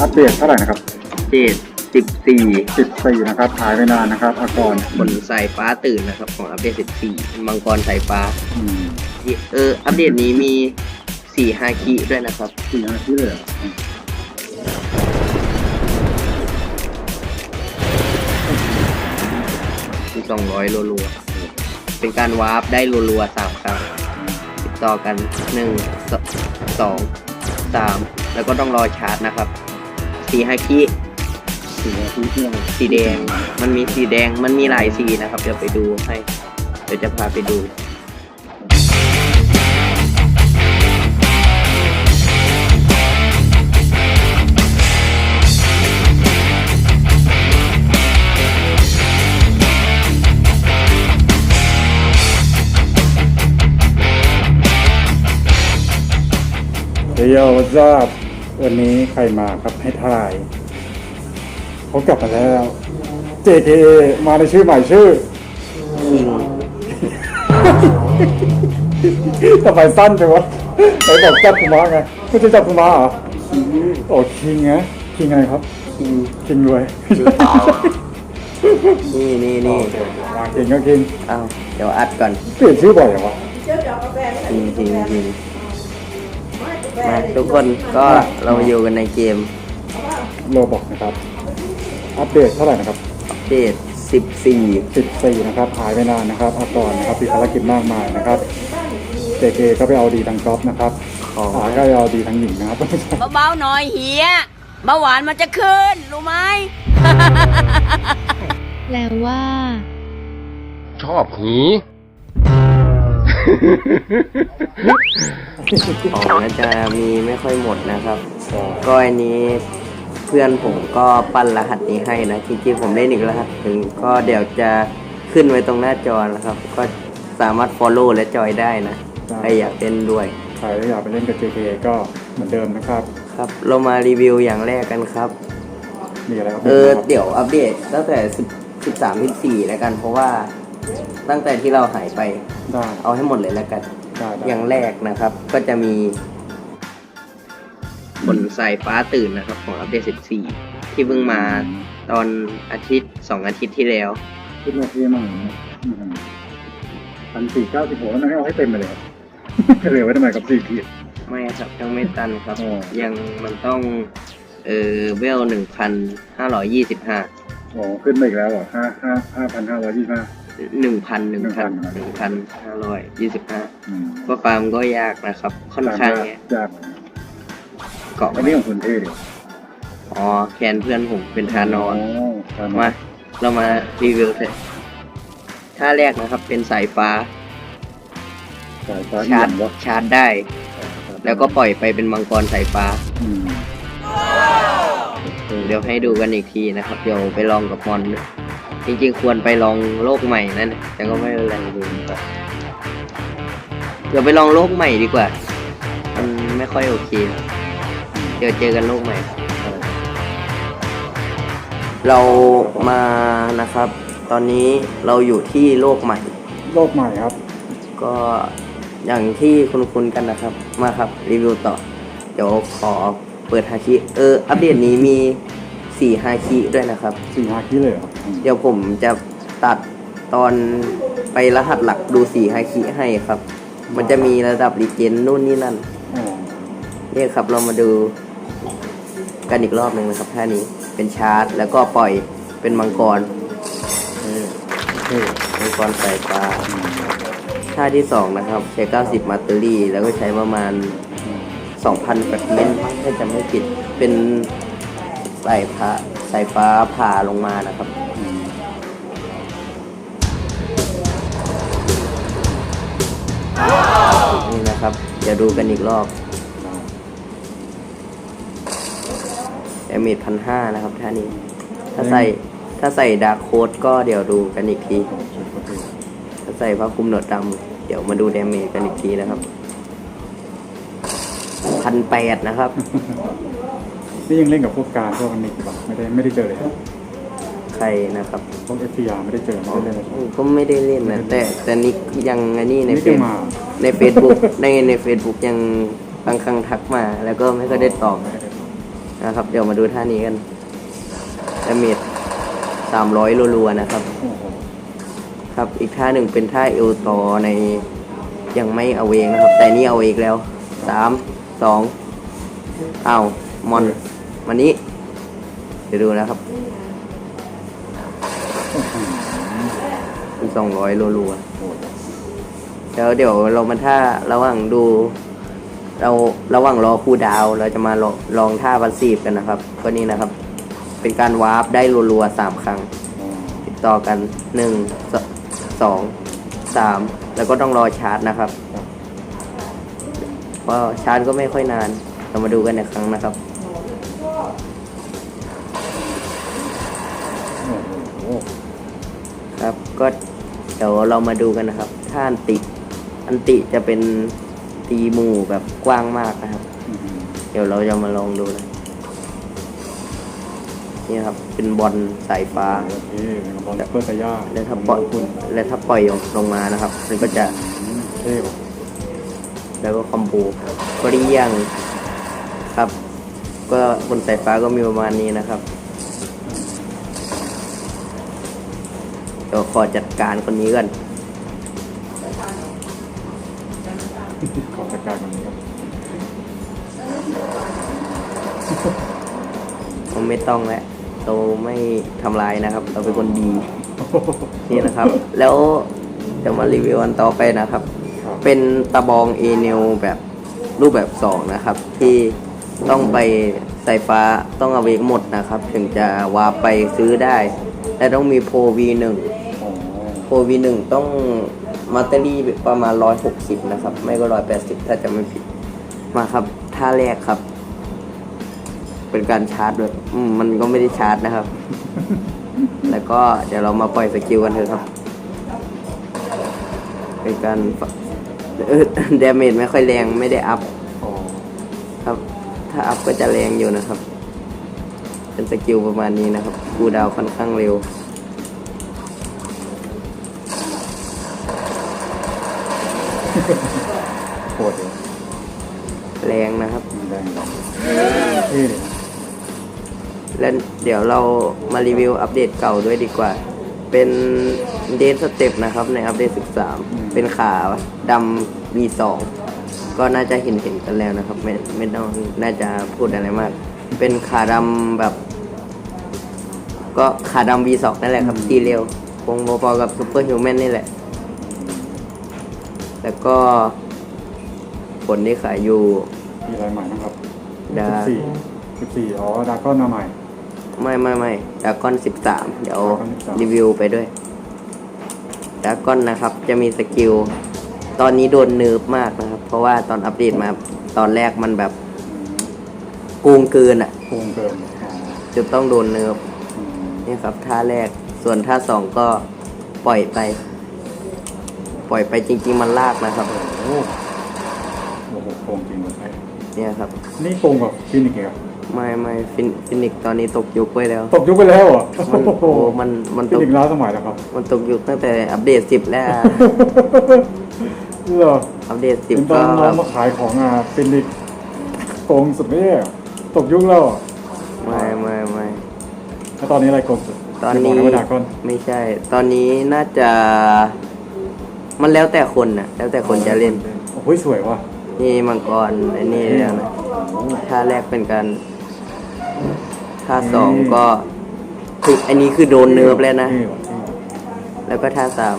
อัปเดตเท่าไหร่นะครับเจ็ดสิบสี่14นะครับหายไปนานนะครับอากรคนสายฟ้าตื่นนะครับ ของอัปเดตสิบสี่มังกรสายฟ้าอืมเอออัปเดตนี้มีสี่ฮาคิด้วยนะครับสี่นาทีเลยเหรออืมมีสองร้อยรัวๆเป็นการวาร์ปได้รัวๆสามครั้งติดต่อกันหนึ่งสสองสามแล้วก็ต้องรอชาร์จนะครับ สีฮาคิสี่นาทีที่เราสีแดง มันมีสีแดง มันมีหลายสีนะครับ เดี๋ยวไปดูให้ เดี๋ยวจะพาไปดูเดี๋ยวทราบ วันนี้ใครมาครับให้ทายเขากลับมาแล้ว JKA มาในชื่อใหม่ชื่อทำไมสั้นจังวะไหนบอกจับกุมาไงไม่ใช่จับกุมาเหรอโอ้คิงไงคิงอะไรครับคิงคิงรวยนี่นี่นี่มาคิงก็คิงอ้าวเดี๋ยวอัดก่อนเปลี่ยนชื่อบ่อยเหรอวะจริงจริงจริง มาทุกคนก็เราอยู่กันในเกมโลบอกนะครับ อัปเดตเท่าไหร่นะครับอัปเดต14 14นะครับหายไปนานนะครับอากรนะครับมีภารกิจมากมายนะครับ JK ก็ไปเอาดีทางกอล์ฟนะครับของอาก็ไปเอาดีทางหญิงนะครับเบาๆหน่อยเฮียเบาหวานมันจะขึ้น รู้ไหมแปลว่า ชอบหี ของน่าจะมีไม่ค่อยหมดนะครับ ก็อันนี้เพื่อนผมก็ปั้นรหัสนี้ให้นะ จริงๆผมได้หนึ่งรหัสถึงก็เดี๋ยวจะขึ้นไว้ตรงหน้าจอนะครับ ก็สามารถ follow และจอยได้นะได้ใครอยากเล่นด้วย ใครอยากไปเล่นกับ JK ก็เหมือนเดิมนะครับ ครับ เรามารีวิวอย่างแรกกันครับ มีอะไรครับเออ เดี๋ยวอัปเดตตั้งแต่ 10 13 14แล้วกันเพราะว่า ตั้งแต่ที่เราหายไปได้เอาให้หมดเลยแล้วกัน ได้ได้อย่างแรกนะครับ ก็จะมีคนสายฟ้าตื่นนะครับ ของอัปเดต 14 ที่เพิ่งมาตอนอาทิตย์ 2 อาทิตย์ที่แล้วคิดว่าเท่มากนะพันสี่เก้าสิบหกแล้วไม่เอาให้เต็มไปเลยครับ เหลือไว้ทำไมกับสี่ขีด ไม่ครับยังไม่ตันครับ อ๋อ ยังมันต้อง เออเวลหนึ่งพันห้าร้อยยี่สิบห้าโอ้ขึ้นมาอีกแล้วเหรอห้าห้าห้าพันห้าร้อยยี่สิบห้า หนึ่งพันหนึ่งพัน1,000หนึ่งพันห้าร้อยยี่สิบห้าอืมก็ฟาร์มก็ยากนะครับ ค่อนข้างเนี่ยยากเกาะอันนี้ของคุณเท่ดิอ๋อแคนเพื่อนผมเป็นทานอนทานอมาเรามารีวิวเถอะท่าแรกนะครับเป็นสายฟ้าสายฟ้าชาร์จเอี่ยมวะชาร์จได้ แล้วก็ปล่อยไปเป็นมังกรสายฟ้าอืมเดี๋ยวให้ดูกันอีกทีนะครับ เดี๋ยวไปลองกับมอนนะ จริงๆควรไปลองโลกใหม่นั่นแต่ก็ไม่เป็นไรดูก่อนเดี๋ยวไปลองโลกใหม่ดีกว่า มันไม่ค่อยโอเคเดี๋ยวเจอกันโลกใหม่ เรามานะครับ ตอนนี้เราอยู่ที่โลกใหม่ โลกใหม่ครับ ก็อย่างที่คุณคุณกันนะครับ มาครับรีวิวต่อ เดี๋ยวขอเปิดฮาคิเออ อัปเดตนี้มี สี่ฮาคิด้วยนะครับ สี่ฮาคิเลยเหรออืมเดี๋ยวผมจะตัดตอนไปรหัสหลักดูสี่ฮาคิให้ครับ มันจะมีระดับรีเจนนู่นนี่นั่นอ๋อเนี่ยครับเรามาดูกันอีกรอบหนึ่งนะครับท่านี้เป็นชาร์จ แล้วก็ปล่อยเป็นมังกรเออเท่มังกรสายฟ้าท่าที่สองนะครับใช้ 90มัตเตอรี่ แล้วก็ใช้ประมาณ 2,000แฟกเมนต์ถ้าจำไม่ผิดเป็น สายฟ้าสายฟ้าผ่าลงมานะครับ นี่นะครับเดี๋ยวดูกันอีกรอบแอมิดพันห้านะครับท่านี้ ถ้าใส่ถ้าใส่ดาร์คโคดก็เดี๋ยวดูกันอีกที ถ้าใส่ผ้าคลุมหนวดดำเดี๋ยวมาดูดาเมจกันอีกทีนะครับพันแปดนะครับ นี่ยังเล่นกับพวกการพวกนิกอยู่ปะไม่ได้ไม่ได้เจอเลยครับใครนะครับพวกเอฟซีอาร์ไม่ได้เจอไม่ได้เล่นเลยก็ไม่ได้เล่นนะแต่แต่นิกยังอันนี้ในนี่เฟจะซมา ในเฟซบุ๊กในในเฟซบุ๊กยังบางครั้งทักมา แล้วก็ไม่ก็ได้ตอบนะครับ เดี๋ยวมาดูท่านี้กันดาเมจสามร้อยรัวๆนะครับ โอ้โหครับอีกท่าหนึ่งเป็นท่าเอลตอในยังไม่เอาเองนะครับ แต่นี่เอาเองแล้วสามสองอ้าวมอน มานี้ เดี๋ยวดูนะครับสองร้อยรัวๆโหดแล้วเดี๋ยวเรามาท่าระหว่างดู เราระหว่างรอครูดาว เราจะมาลองลองท่าพัสซีฟกันนะครับ ก็นี่นะครับ เป็นการวาร์ปได้รัวๆสามครั้งอ๋อติดต่อกันหนึ่งสสองสามแล้วก็ต้องรอชาร์จนะครับ เพราะชาร์จก็ไม่ค่อยนาน เรามาดูกันอีกครั้งนะครับ ครับ ก็เดี๋ยวเรามาดูกันนะครับท่าอันติ อันติจะเป็นตีหมู่แบบกว้างมากนะครับอืมเดี๋ยวเราจะมาลองดูนะนี่ครับ เป็นบอลสายฟ้า โอเคบอลเพื่อสายาแล้วถ้าปล่อยคุณแล้วถ้าปล่อยลงมานะครับ มันก็จะเท่ว่ะแล้วก็คอมโบก็เรียงครับ ก็บนสายฟ้าก็มีประมาณนี้นะครับ เดี๋ยวขอจัดการคนนี้ก่อนขอจัดการมันนี้ครับผมไม่ต้องแล้วเราไม่ทำลายนะครับ เราเป็นคนดี นี่นะครับ แล้วเดี๋ยวมารีวิวอันต่อไปนะครับครับ เป็นตะบองเอเนลแบบรูปแบบสองนะครับ ที่ต้องไปสายฟ้าต้องเอาเวกหมดนะครับ ถึงจะวาร์ปไปซื้อได้และต้องมีโพ V1 อ๋อโพ V1 ต้องมัตเตอรี่ประมาณ 160 นะครับ ไม่ก็ 180 ถ้าจะไม่ผิด มาครับท่าแรกครับ เป็นการชาร์จด้วยมมันก็ไม่ได้ชาร์จนะครับ แล้วก็เดี๋ยวเรามาปล่อยสกิลกันเถอะครับ เป็นการเออดาเมจไม่ค่อยแรงไม่ได้อัพครับ ถ้าอัพก็จะแรงอยู่นะครับ เป็นสกิลประมาณนี้นะครับคูดาวค่อนข้างเร็ว โหดเลยแรงนะครับมันแรงเท่เลยนะแล้วเดี๋ยวเรามารีวิวอัปเดตเก่าด้วยดีกว่า เป็นเดทสเต็ปนะครับในอัปเดต 13 เป็นขาดำ V2 ก็น่าจะเห็นเห็นกันแล้วนะครับ ไม่ไม่ต้องน่าจะพูดอะไรมาก เป็นขาดำแบบ ก็ขาดำ V2 นั่นแหละครับตีเร็วคงพอๆกับซูเปอร์ฮิวแมนนี่แหละ แล้วก็ผลที่ขายอยู่มีอะไรใหม่บ้างครับดาสิบสี่สิบสี่อ๋อดราก้อนมาใหม่ ไม่ไม่ไม่ดากอนสิบสามเดี๋ยว Dragon 13 รีวิวไปด้วยดากอนนะครับจะมีสกิล ตอนนี้โดนเนิร์ฟมากนะครับ เพราะว่าตอนอัปเดตมาตอนแรกมันแบบโกงเกินอะ โกงเกินอ๋อจะต้องโดนเนิร์ฟอืมนี่ครับท่าแรกส่วนท่าสองก็ปล่อยไป ปล่อยไปจริง ๆ มันลากนะครับโอ้โอ้โหโกงจริงเลยเนี่ยครับ นี่โกงกับฟินิกส์เหรอไม่ไม่ฟินฟินิกซ์ตอนนี้ตกยุคไปแล้ว ตกยุคไปแล้วเหรอมันโอ้โหโอ้มันมันฟิตกนิกส์ล้าสมัยแล้วครับ มันตกยุคตั้งแต่อัปเดตสิบแล้วเหรออัปเดตสิบเป็นตก็อนน้องมาขายของอะฟินิกส์โกงสุดไม่ใช่เหรอตกยุคแล้วเหรอไม่ไม่ไม่แล้วตอนนี้อะไรโกงสุดตอนนี้ย่าบกะว่าดราก้อนไม่ใช่ ตอนนี้น่าจะ มันแล้วแต่คนนะแล้วแต่คนจะเล่น โอ้โหสวยว่ะนี่มังกรไอ้นี่แล้วนะท่าแรกเป็นการท่าสองก็คืออันนี้คือโดนเนิร์ฟแล้วนะเท่ว่เท่แล้วก็ท่าสาม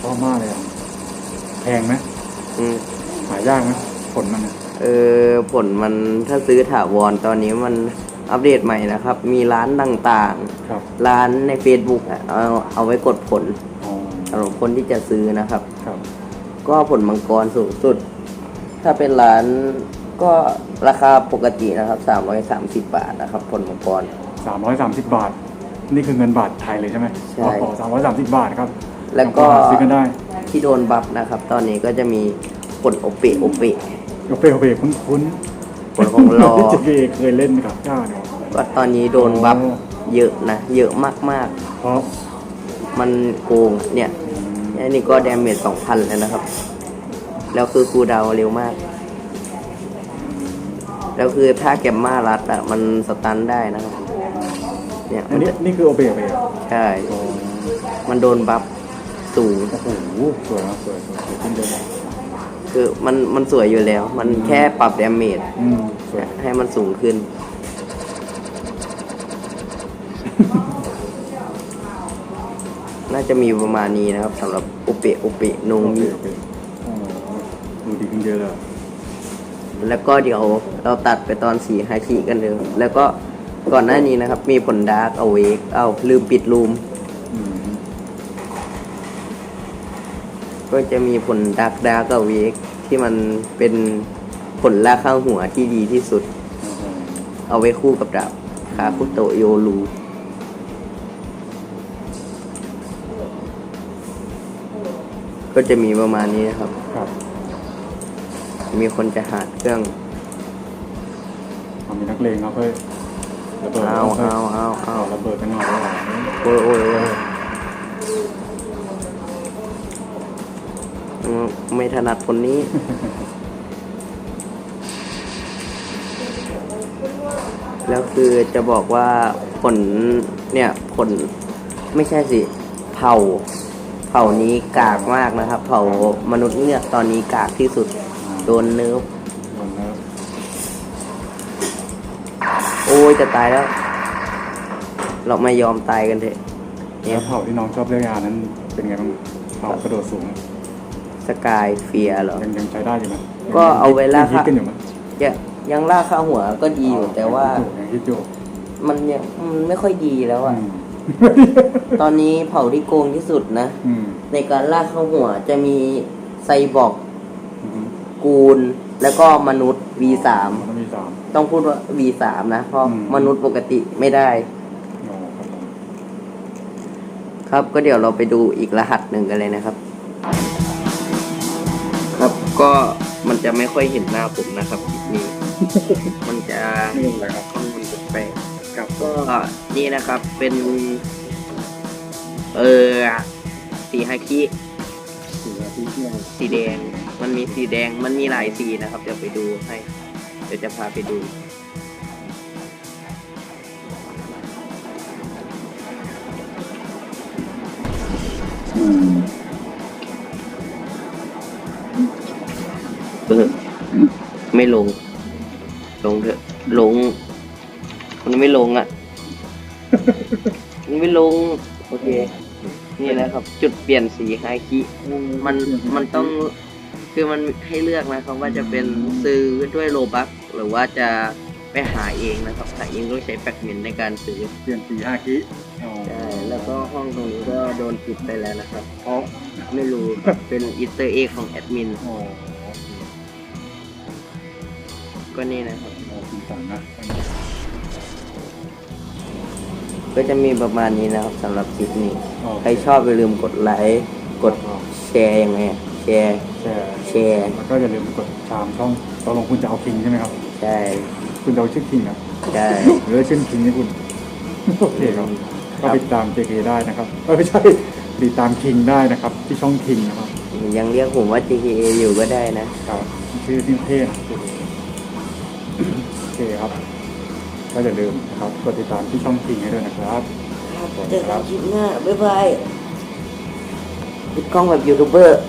ชอบมากเลยอะแพงไหมอืมหายากไหมผลมันอะเออผลมันถ้าซื้อถาวรตอนนี้มันอัปเดตใหม่นะครับ มีร้านต่างครับๆ ร้านใน Facebook อะเอาเอาไว้กดผล อ๋อ สำหรับคนที่จะซื้อนะครับ ครับ ก็ผลมังกรสูงสุด ถ้าเป็นร้านก็ราคาปกตินะครับ 330 บาทนะครับ ผลมังกร สามร้อยสามสิบบาท นี่คือเงินบาทไทยเลยใช่ไหมใช่ อ๋อสามร้อยสามสิบบาทครับแล้วก็หาซื้อกันได้ที่โดนบัฟนะครับ ตอนนี้ก็จะมีผลโอเปะโอเปะ โอเคโอเคคุ้นคุ้นผลของรอที่เจเเคยเล่นกับเจ้าเนี่ยก็ตอนนี้โดนบัฟเยอะนะ เยอะมากเพราะๆ มันโกงเนี่ย อันนี้ก็ดาเมจ2,000แล้วนะครับ แล้วคือคูลดาวน์เร็วมากแแล้วคือถ้าแกมมารัดอะมันสตันได้นะครับ เนี่ยอัมันนนี้จะนี่คือโอเบะเบะใช่มันโดนบัฟสูง โอ้โหสวยมากสวยสวยสวยขึ้นเยอะมากคือมันมันสวยอยู่แล้ว มันแค่ปรับดาเมจอืมสวยให้มันสูงขึ้น น่าจะมีประมาณนี้นะครับสำหรับอุเปะอุเปะโนโอเคมิโอเคโอ้ดูดีขึ้นเยอะเลยแล้วก็เดี๋ยวเราตัดไปตอนสีฮาคิกันเลยแล้วก็ก่อนหน้านี้นะครับ มีผลดาร์กเอาเวกเอาลืมปิดรูม อืมก็จะมีผลดาร์กดาร์กเอาเวกที่มันเป็นผลล่าข้างหัวที่ดีที่สุด เอาไว้คู่กับดาบคาคุโตะโยรู ก็จะมีประมาณนี้นะครับ ครับมีคนจะหาเครื่องเอามีนักเลงครับเฮ้ยระเบิดเอาฮ้ยเอาเอาเอาระเบิดกันหน่อยว่าโอ้ยโอ้ยโอ้ยอืมไม่ถนัดคนนี้ แล้วคือจะบอกว่าผลเนี่ยผลไม่ใช่สิ เผ่า เผ่านี้กากมากนะครับ เผ่ามนุษย์เงือกตอนนี้กากที่สุด โดนเนิร์ฟโดนเนิร์ฟโอ้ยจะตายแล้ว เราไม่ยอมตายกันเถอะเนี่แล้ยวเผ่าที่น้องชอบเรื่องงานนั้น เป็นไงบ้างเผ่ากระโดดสูงสกายเฟียเหรอยังยังใช้ได้อยู่ไหมก็เอาไว้ล่าคิดค่ะกันอยู่ไหมยังยังล่าค่าหัวก็ดีอยู่แต่ว่ายังคิดอยู่มันยังมันไม่ค่อยดีแล้วอือะม ตอนนี้เผ่าที่โกงที่สุดนะ อืมในการล่าข้าหัวจะมีไซบอร์กอืมกูล แล้วก็มนุษย์ V3 มันต้องมีสาม ต้องพูดว่า V3 นะ เพราะอืม มนุษย์ปกติไม่ได้ อ๋อครับผมครับก็เดี๋ยวเราไปดูอีกรหัสหนึ่งกันเลยนะครับ ครับก็มันจะไม่ค่อยเห็นหน้าผมนะครับคลิปนี้ มันจะนี่แหละครับ ข้อมูลแปลก กับก็นี่นะครับเป็น เออสีฮาคิเสือที่เที่ยงสีแดง มันมีสีแดงมันมีหลายสีนะครับ เดี๋ยวไปดูให้ เดี๋ยวจะพาไปดูไม่ลง จุดเปลี่ยนสีไฮคิมันมันต้องคือมันให้เลือกนะครับว่าจะเป็นซื้อด้วยโลบัคหรือว่าจะไปหาเองนะครับหาเองต้องใช้แฟกเมนต์ในการซื้อเปลี่ยนสีฮาคิอ๋อใช่แล้วก็ห้องตรงนี้ก็โดนปิดไปแล้วนะครับเพราะไม่รู้เป็นอิสเตอร์เอ็กของแอดมินโอ้ก็นี่นะครับโหสีสันนะ ก็จะมีประมาณนี้นะครับสำหรับคลิปนี้โเค ใครชอบอย่าลืมกดไลค์กดแชร์ยังไงอะแชร์แชร์แชร์แล้วก็อย่าลืมกดตามช่องตกลงคุณจะเอาคิงใช่ไหมครับ ใช่คุณจะเอาชื่อคิงครับใช่หรือชื่อคิงนี่คุณโอเคครับก็ติดตาม JK ได้นะครับเออไม่ใช่ติดตามคิงได้นะครับ ที่ช่องคิงนะครับยังเรียกผมว่า GTA อยู่ก็ได้นะ ครับชื่อที่เท่นะโก็อย่าลืมนะครับกดติดตามที่ช่องพิงให้ด้วยนะครับขอบคุณเจอกัรันบคลิปหน้าบ๊ายบายปิดกล้องแบบยูทูบเบอร์